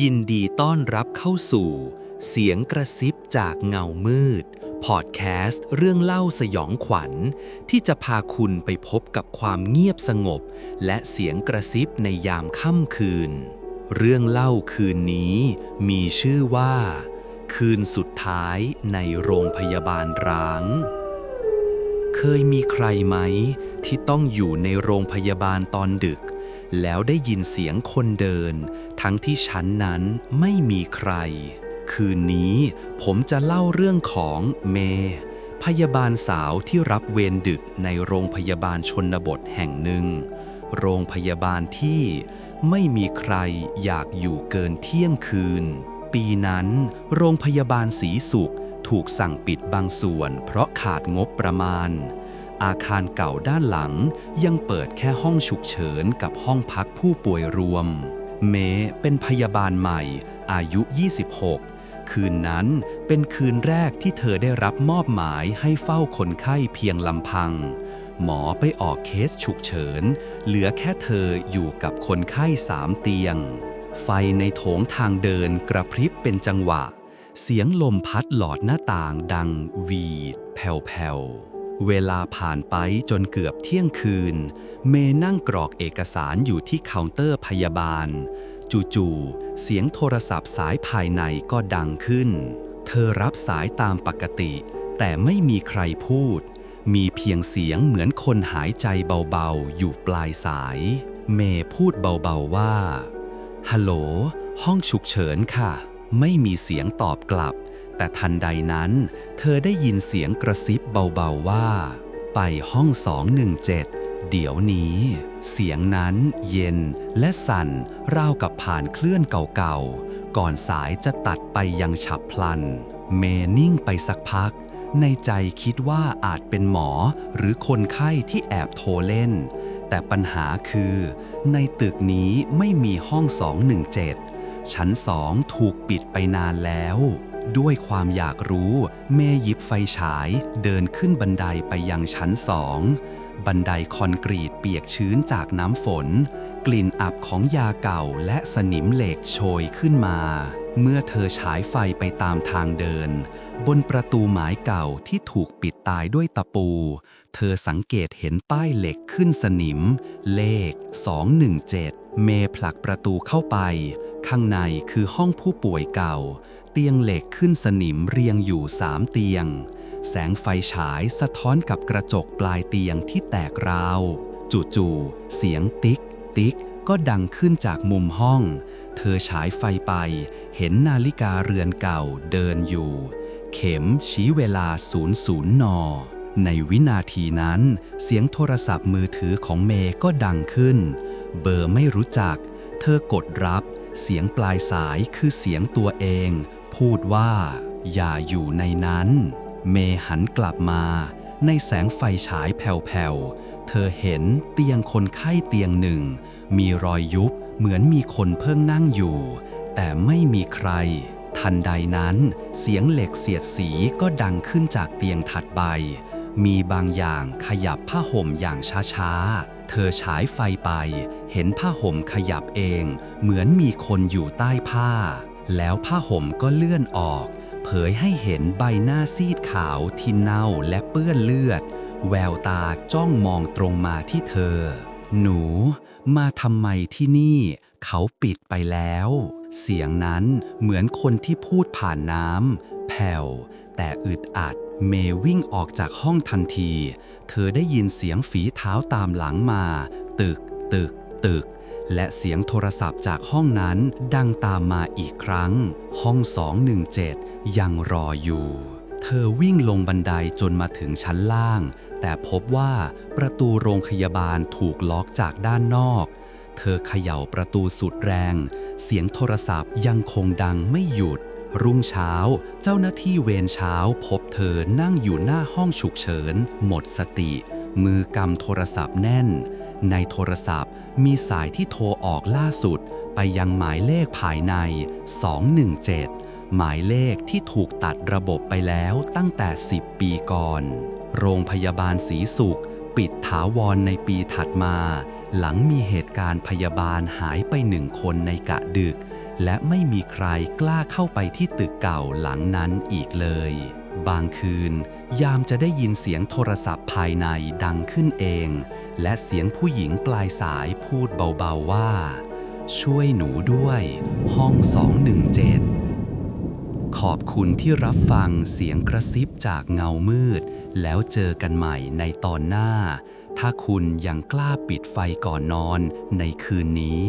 ยินดีต้อนรับเข้าสู่ เสียงกระซิบจากเงามืด พอดแคสต์เรื่องเล่าสยองขวัญ ที่จะพาคุณไปพบกับความเงียบสงบ และเสียงกระซิบในยามค่ำคืน เรื่องเล่าคืนนี้มีชื่อว่า คืนสุดท้ายในโรงพยาบาลร้าง เคยมีใครไหม ที่ต้องอยู่ในโรงพยาบาลตอนดึก แล้วได้ยินเสียงคนเดิน ทั้งที่ชั้นนั้นไม่มีใคร คืนนี้ผมจะเล่าเรื่องของเม พยาบาลสาวที่รับเวรดึกในโรงพยาบาลชนบทแห่งหนึ่ง โรงพยาบาลที่ไม่มีใครอยากอยู่เกินเที่ยงคืน ปีนั้น โรงพยาบาลศรีสุขถูกสั่งปิดบางส่วนเพราะขาดงบประมาณ อาคารเก่าด้านหลังยังเปิดแค่ห้องฉุกเฉินกับห้องพักผู้ป่วยรวม เมเป็นพยาบาลใหม่ อายุ 26 คืนนั้นเป็นคืนแรกที่เธอได้รับมอบหมายให้เฝ้าคนไข้เพียงลำพัง หมอไปออกเคสฉุกเฉิน เหลือแค่เธออยู่กับคนไข้สามเตียง ไฟในโถงทางเดินกระพริบเป็นจังหวะ เสียงลมพัดหลอดหน้าต่างดังวีดแผ่วๆ เวลาผ่านไปจนเกือบเที่ยงคืน เมนั่งกรอกเอกสารอยู่ที่เคาน์เตอร์พยาบาล จู่ๆ เสียงโทรศัพท์สายภายในก็ดังขึ้น เธอรับสายตามปกติ แต่ไม่มีใครพูด มีเพียงเสียงเหมือนคนหายใจเบาๆ อยู่ปลายสาย เมพูดเบาๆว่า ฮัลโหล ห้องฉุกเฉินค่ะ ไม่มีเสียงตอบกลับ แต่ทันใดนั้น เธอได้ยินเสียงกระซิบเบาๆว่า ไปห้อง 217 เดี๋ยวนี้ เสียงนั้นเย็นและสั่นราวกับผ่านเคลื่อนเก่าๆ ก่อนสายจะตัดไปยังฉับพลัน เมนิ่งไปสักพัก ในใจคิดว่าอาจเป็นหมอหรือคนไข้ที่แอบโทรเล่น แต่ปัญหาคือ ในตึกนี้ไม่มีห้อง 217 ชั้นสองถูกปิดไปนานแล้ว ด้วยความอยากรู้ เมยิบไฟฉายเดินขึ้นบันไดไปยังชั้นสอง บันไดคอนกรีตเปียกชื้นจากน้ำฝน กลิ่นอับของยาเก่าและสนิมเหล็กโชยขึ้นมา เมื่อเธอฉายไฟไปตามทางเดิน บนประตูไม้เก่าที่ถูกปิดตายด้วยตะปู เธอสังเกตเห็นป้ายเหล็กขึ้นสนิม เลข 217 เมผลักประตูเข้าไป ข้างในคือห้องผู้ป่วยเก่า เตียงเหล็กขึ้นสนิมเรียงอยู่สามเตียง แสงไฟฉายสะท้อนกับกระจกปลายเตียงที่แตกราว จู่ๆเสียงติ๊ก ติ๊กก็ดังขึ้นจากมุมห้อง เธอฉายไฟไป เห็นนาฬิกาเรือนเก่าเดินอยู่ เข็มชี้เวลา 00 น ในวินาทีนั้น เสียงโทรศัพท์มือถือของเมย์ก็ดังขึ้น เบอร์ไม่รู้จัก เธอกดรับ เสียงปลายสายคือเสียงตัวเอง พูดว่า อย่าอยู่ในนั้น เมหันกลับมา ในแสงไฟฉายแผ่วๆ เธอเห็นเตียงคนไข้เตียงหนึ่ง มีรอยยุบเหมือนมีคนเพิ่งนั่งอยู่ แต่ไม่มีใคร ทันใดนั้นเสียงเหล็กเสียดสีก็ดังขึ้นจากเตียงถัดไป มีบางอย่างขยับผ้าห่มอย่างช้าๆเธอฉายไฟไป เห็นผ้าห่มขยับเอง เหมือนมีคนอยู่ใต้ผ้า แล้วผ้าห่มก็เลื่อนออก เผยให้เห็นใบหน้าซีดขาวที่เน่าและเปื้อนเลือด แววตาจ้องมองตรงมาที่เธอ หนูมาทำไมที่นี่ เขาปิดไปแล้ว เสียงนั้นเหมือนคนที่พูดผ่านน้ำแผ่ว แต่อึดอัดเมยวิ่งออกจากห้องทันที เธอได้ยินเสียงฝีเท้าตามหลังมา ตึก ตึก ตึก และเสียงโทรศัพท์จากห้องนั้นดังตามมาอีกครั้ง ห้อง 217 ยังรออยู่ เธอวิ่งลงบันไดจนมาถึงชั้นล่าง แต่พบว่าประตูโรงพยาบาลถูกล็อกจากด้านนอก เธอเขย่าประตูสุดแรง เสียงโทรศัพท์ยังคงดังไม่หยุดรุ่งเช้า เจ้าหน้าที่เวรเช้าพบเธอนั่งอยู่หน้าห้องฉุกเฉิน หมดสติ มือกำโทรศัพท์แน่น ในโทรศัพท์มีสายที่โทรออกล่าสุด ไปยังหมายเลขภายใน 217 หมายเลขที่ถูกตัดระบบไปแล้วตั้งแต่ 10 ปีก่อน โรงพยาบาลศรีสุข ปิดถาวรในปีถัดมา หลังมีเหตุการณ์พยาบาลหายไปหนึ่งคนในกะดึก และไม่มีใครกล้าเข้าไปที่ตึกเก่าหลังนั้นอีกเลย บางคืน ยามจะได้ยินเสียงโทรศัพท์ภายในดังขึ้นเอง และเสียงผู้หญิงปลายสายพูดเบาๆว่า ช่วยหนูด้วย ห้อง 217 ขอบคุณที่รับฟังเสียงกระซิบจากเงามืด แล้วเจอกันใหม่ในตอนหน้า ถ้าคุณยังกล้าปิดไฟก่อนนอนในคืนนี้